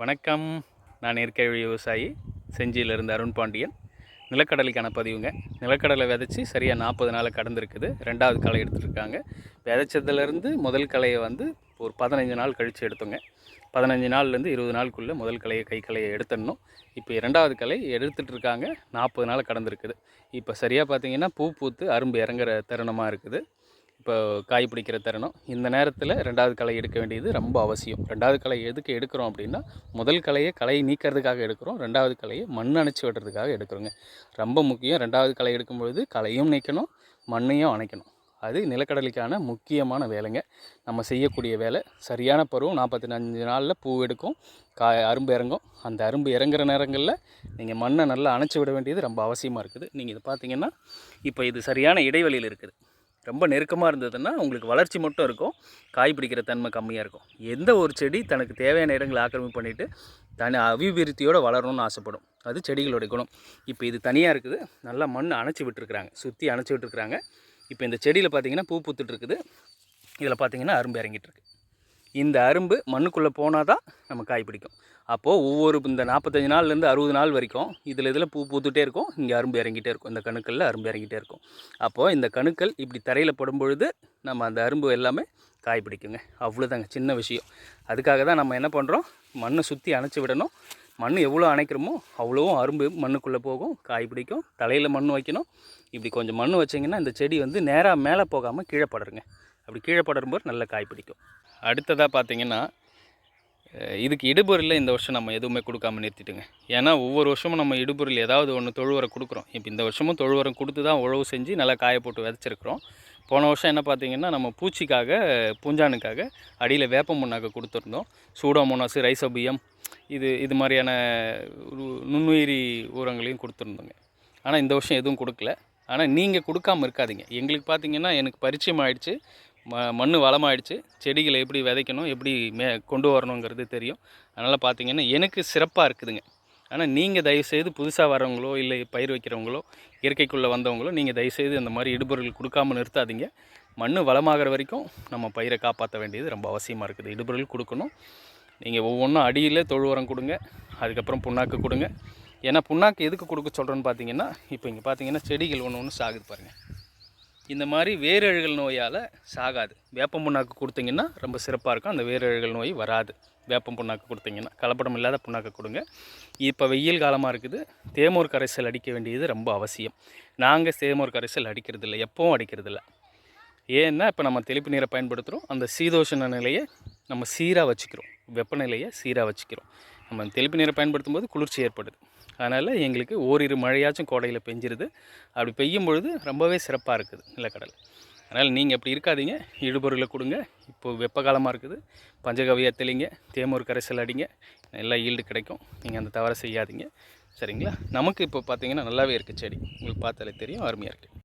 வணக்கம். நான் இயற்கை விவசாயி செஞ்சியிலிருந்து அருண் பாண்டியன். நிலக்கடலைக்கான பதிவுங்க. நிலக்கடலை விதைச்சி சரியாக நாற்பது நாள் கடந்திருக்குது. ரெண்டாவது களை எடுத்துருக்காங்க. விதைச்சதுலேருந்து முதல் களையை வந்து ஒரு பதினஞ்சு நாள் கழித்து எடுத்தோங்க. பதினஞ்சு நாள்லேருந்து இருபது நாளுக்குள்ளே முதல் கலையை கை கலையை எடுத்துடணும். இப்போ இரண்டாவது கலை எடுத்துகிட்டு இருக்காங்க. நாற்பது நாள் கடந்திருக்குது. இப்போ சரியாக பார்த்தீங்கன்னா பூ பூத்து அரும்பு இறங்குற தருணமாக இருக்குது. இப்போ காய் பிடிக்கிற தருணம். இந்த நேரத்தில் ரெண்டாவது களை எடுக்க வேண்டியது ரொம்ப அவசியம். ரெண்டாவது களை எதுக்கு எடுக்கிறோம் அப்படின்னா முதல் களையை களை நீக்கிறதுக்காக எடுக்கிறோம். ரெண்டாவது களையை மண் அணைச்சி விடுறதுக்காக எடுக்கிறோங்க. ரொம்ப முக்கியம். ரெண்டாவது களை எடுக்கும்பொழுது களையும் நீக்கணும் மண்ணையும் அணைக்கணும். அது நிலக்கடலைக்கான முக்கியமான வேலைங்க. நம்ம செய்யக்கூடிய வேலை. சரியான பருவம் நாற்பத்தி அஞ்சு நாளில் பூ எடுக்கும் கா அரும்பு இறங்கும். அந்த அரும்பு இறங்குற நேரங்களில் நீங்கள் மண்ணை நல்லா அணைச்சி விட வேண்டியது ரொம்ப அவசியமாக இருக்குது. நீங்கள் இது பார்த்தீங்கன்னா இப்போ இது சரியான இடைவெளியில் இருக்குது. ரொம்ப நெருக்கமாக இருந்ததுன்னா உங்களுக்கு வளர்ச்சி மட்டும் இருக்கும். காய் பிடிக்கிற தன்மை கம்மியாக இருக்கும். எந்த ஒரு செடி தனக்கு தேவையான இடங்களை ஆக்கிரமிப்பு பண்ணிவிட்டு தனி அபிவிருத்தியோடு வளரணும்னு ஆசைப்படும். அது செடிகளுடைய குணம். இப்போ இது தனியாக இருக்குது. நல்லா மண் அணைச்சி விட்டுருக்குறாங்க. சுற்றி அணைச்சி விட்டுருக்குறாங்க. இப்போ இந்த செடியில் பார்த்தீங்கன்னா பூ பூத்துட்ருக்குது இதில் பார்த்தீங்கன்னா அரும்பு இறங்கிட்டு இருக்கு. இந்த அரும்பு மண்ணுக்குள்ளே போனால் தான் நம்ம காய் பிடிக்கும். அப்போது ஒவ்வொரு இந்த நாற்பத்தஞ்சு நாள்லேருந்து அறுபது நாள் வரைக்கும் இதில் இதில் பூ பூத்துட்டே இருக்கும். இங்கே அரும்பு இறங்கிட்டே இருக்கும். இந்த கணுக்களில் அரும்பு இறங்கிட்டே இருக்கும். அப்போது இந்த கணுக்கள் இப்படி தரையில் படும் பொழுது நம்ம அந்த அரும்பு எல்லாமே காய் பிடிக்குங்க. அவ்வளோதாங்க சின்ன விஷயம். அதுக்காக தான் நம்ம என்ன பண்ணுறோம் மண்ணை சுற்றி அணைச்சி விடணும். மண் எவ்வளோ அணைக்கிறோமோ அவ்வளோவும் அரும்பு மண்ணுக்குள்ளே போகும் காய் பிடிக்கும். தலையில் மண் வைக்கணும். இப்படி கொஞ்சம் மண் வச்சிங்கன்னா இந்த செடி வந்து நேராக மேலே போகாமல் கீழே படருங்க. அப்படி கீழே படரும்போது நல்ல காய் பிடிக்கும். அடுத்ததாக பார்த்தீங்கன்னா இதுக்கு இடுபொருளில் இந்த வருஷம் நம்ம எதுவுமே கொடுக்காம நிறுத்திட்டுங்க. ஏன்னா ஒவ்வொரு வருஷமும் நம்ம இடுபொருள் ஏதாவது ஒன்று தொழுவரம் கொடுக்குறோம். இப்போ இந்த வருஷமும் தொழுவரம் கொடுத்து தான் உழவு செஞ்சு நல்லா காய போட்டு விதைச்சிருக்கிறோம். போன வருஷம் என்ன பார்த்தீங்கன்னா நம்ம பூச்சிக்காக பூஞ்சானுக்காக அடியில் வேப்ப முன்னாக்க கொடுத்துருந்தோம். சூடோமோனாஸு ரைசபியம் இது இது மாதிரியான நுண்ணுயிரி உரங்களையும் கொடுத்துருந்தோங்க. ஆனால் இந்த வருஷம் எதுவும் கொடுக்கல. ஆனால் நீங்கள் கொடுக்காமல் இருக்காதிங்க. எங்களுக்கு பார்த்தீங்கன்னா எனக்கு பரிச்சயம் ஆகிடுச்சு ம மண் வளமாகிடுச்சு செடிகளை எப்படி விதைக்கணும் எப்படி மே கொண்டு வரணுங்கிறது தெரியும். அதனால் பார்த்தீங்கன்னா எனக்கு சிறப்பாக இருக்குதுங்க. ஆனால் நீங்கள் தயவுசெய்து புதுசாக வரவங்களோ இல்லை பயிர் வைக்கிறவங்களோ இயற்கைக்குள்ளே வந்தவங்களோ நீங்கள் தயவுசெய்து அந்த மாதிரி இடுபொருள் கொடுக்காமல் நிறுத்தாதீங்க. மண் வளமாகிற வரைக்கும் நம்ம பயிரை காப்பாற்ற வேண்டியது ரொம்ப அவசியமாக இருக்குது. இடுபொருள் கொடுக்கணும். நீங்கள் ஒவ்வொன்றும் அடியில் தொழு உரம் கொடுங்க. அதுக்கப்புறம் புண்ணாக்கு கொடுங்க. ஏன்னா புண்ணாக்கு எதுக்கு கொடுக்க சொல்கிறோன்னு பார்த்தீங்கன்னா இப்போ இங்கே பார்த்தீங்கன்னா செடிகள் ஒன்று ஒன்று சாகுது பாருங்கள் இந்த மாதிரி வேரழுகல் நோயால் சாகாது. வேப்பம் புண்ணாக்கு கொடுத்தீங்கன்னா ரொம்ப சிறப்பாக இருக்கும். அந்த வேரழுகல் நோய் வராது. வேப்பம் புண்ணாக்கு கொடுத்தீங்கன்னா கலப்படம் இல்லாத புண்ணாக்கு கொடுங்க. இப்போ வெயில் காலமாக இருக்குது. தேமூர் கரைசல் அடிக்க வேண்டியது ரொம்ப அவசியம். நாங்கள் தேமூர் கரைசல் அடிக்கிறது இல்லை எப்போவும் அடிக்கிறது இல்லை ஏன்னா இப்போ நம்ம தெளிப்பு நீரை பயன்படுத்துகிறோம் அந்த சீதோஷண நிலையை நம்ம சீராக வச்சுக்கிறோம். வெப்பநிலையை சீராக வச்சுக்கிறோம். நம்ம தெளிப்பு நீரை பயன்படுத்தும் போது குளிர்ச்சி ஏற்படுது. அதனால் எங்களுக்கு ஓரிரு மழையாச்சும் கோடையில் பெஞ்சிருது. அப்படி பெய்யும் பொழுது ரொம்பவே சிறப்பாக இருக்குது நிலக்கடலை. அதனால் நீங்கள் அப்படி இருக்காதீங்க. இடுபொருளை கொடுங்க. இப்போது வெப்ப காலமாக இருக்குது. பஞ்சகவியை தெளிங்க. தேமூர் கரைசல் அடிங்க. நல்லா ஈல்டு கிடைக்கும். நீங்கள் அந்த தவறை செய்யாதீங்க. சரிங்களா? நமக்கு இப்போ பார்த்தீங்கன்னா நல்லாவே இருக்குது செடி. உங்களுக்கு பார்த்தாலே தெரியும். அருமையாக இருக்குது